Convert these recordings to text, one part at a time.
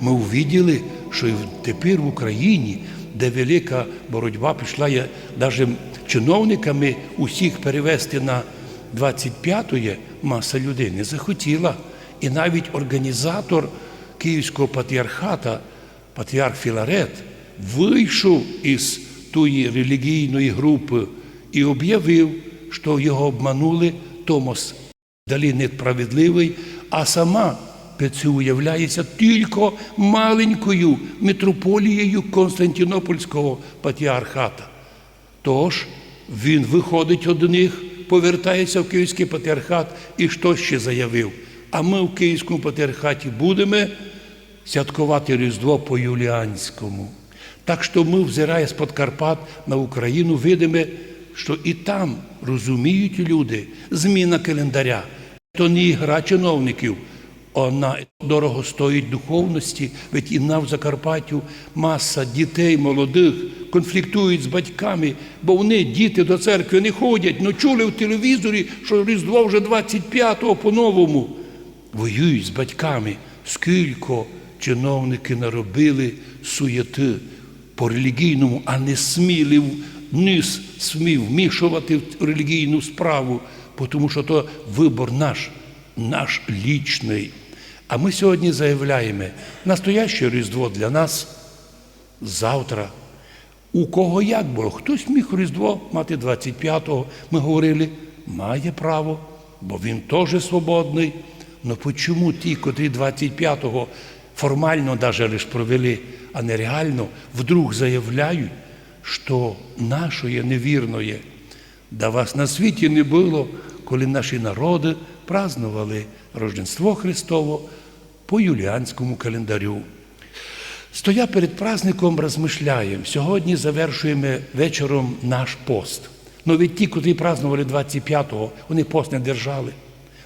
Ми увиділи, що тепер в Україні, де велика боротьба пішла, я навіть чиновниками усіх перевести на 25-є, маса людей не захотіла. І навіть організатор Київського патріархата, патріарх Філарет, вийшов із тої релігійної групи і об'явив, що його обманули Томос далі несправедливий, а сама ПЦУ уявляється тільки маленькою митрополією Константинопольського патріархата. Тож він виходить од них, повертається в Київський патріархат і що ще заявив? А ми в Київському патріархаті будемо святкувати Різдво по Юліанському. Так що ми, взирає з-под Карпат на Україну, видимо, що і там розуміють люди зміна календаря. То не ігра чиновників, вона дорого стоїть духовності, ведь і нам в Закарпаттю маса дітей молодих конфліктують з батьками, бо вони, діти до церкви, не ходять. Ну чули в телевізорі, що Різдво вже 25-го по-новому. Воюють з батьками. Скільки чиновники наробили суєти по релігійному, а не сміли низ смів вмішувати в релігійну справу, тому що то вибор наш, наш лічний. А ми сьогодні заявляємо, настояще Різдво для нас завтра. У кого як було? Хтось міг Різдво мати 25-го. Ми говорили, має право, бо він теж свободний. Ну чому ті, котрі 25-го формально навіть лише провели, а не реально, вдруг заявляють, що нашої невірної, да вас на світі не було, коли наші народи празднували Рождество Христово по юліанському календарю. Стоя перед праздником, розмишляємо. Сьогодні завершуємо вечором наш пост. Ну від ті, котрі празднували 25-го, вони пост не держали.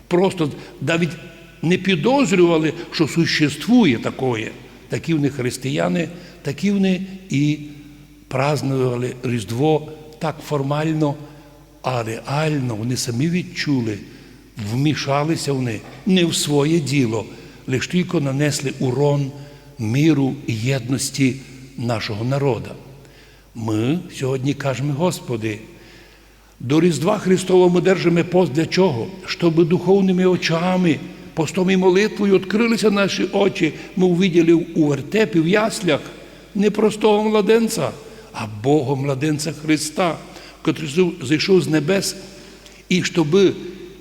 Просто навіть не підозрювали, що существує такое. Такі вони християни, такі вони і празднували Різдво так формально, а реально вони самі відчули, вмішалися вони не в своє діло, лише тільки нанесли урон миру і єдності нашого народу. Ми сьогодні кажемо, Господи, до Різдва Христового ми держимо пост для чого? Щоб духовними очами, постом і молитвою відкрилися наші очі. Ми увиділи у вертепі, в яслях не простого младенця, а Бога младенця Христа, котрий зайшов з небес, і щоб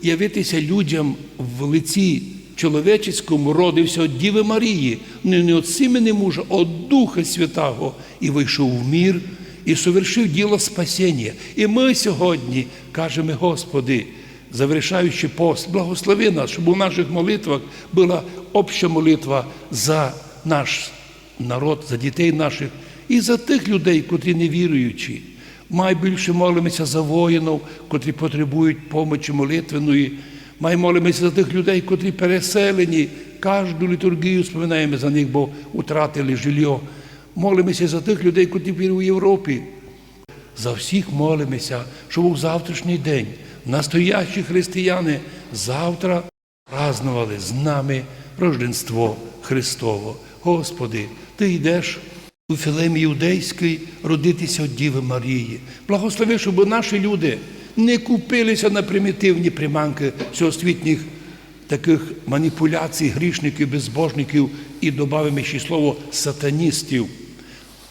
явитися людям в лиці чоловічському, родився від Діви Марії, не, не від сімени мужа, а від Духа Святого, і вийшов в мір, і совершив діло спасіння. І ми сьогодні кажемо, Господи, завершаючи пост, благослови нас, щоб у наших молитвах була обща молитва за наш народ, за дітей наших і за тих людей, котрі не віруючі. Май більше молимося за воїнів, котрі потребують помочі молитвеної. Май молимося за тих людей, котрі переселені. Кожну літургію споминаємо за них, бо втратили жилье. Молимося за тих людей, котрі вірять у Європі. За всіх молимося, щоб у завтрашній день настоящі християни завтра празнували з нами Рождество Христово. Господи, Ти йдеш у Філемі Юдейський родитися Діви Марії. Благослови, щоб наші люди не купилися на примітивні приманки всеосвітніх таких маніпуляцій, грішників, безбожників і додаємо ще слово сатаністів,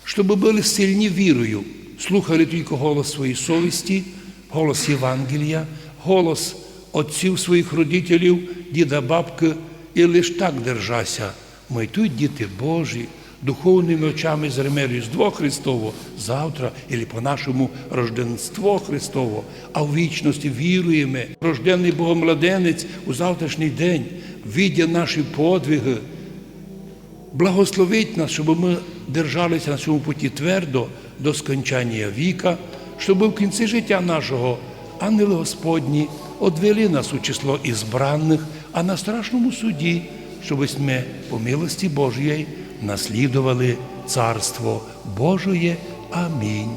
щоб були сильні вірою, слухали тільки голос своєї совісті, голос Євангелія, голос отців своїх родителів, діда, бабки, і лише так держася. Ми тут діти Божі, духовними очами зреме Різдво Христово завтра, або по-нашому Рожденство Христово, а в вічності віруємо, рождений Богомладенець у завтрашній день, видя наші подвиги, благословить нас, щоб ми держалися на цьому путі твердо до скончання віка, щоб в кінці життя нашого ангели Господні одвели нас у число ізбранних, а на страшному суді, щоб ми по милості Божої наслідували Царство Божоє. Амінь.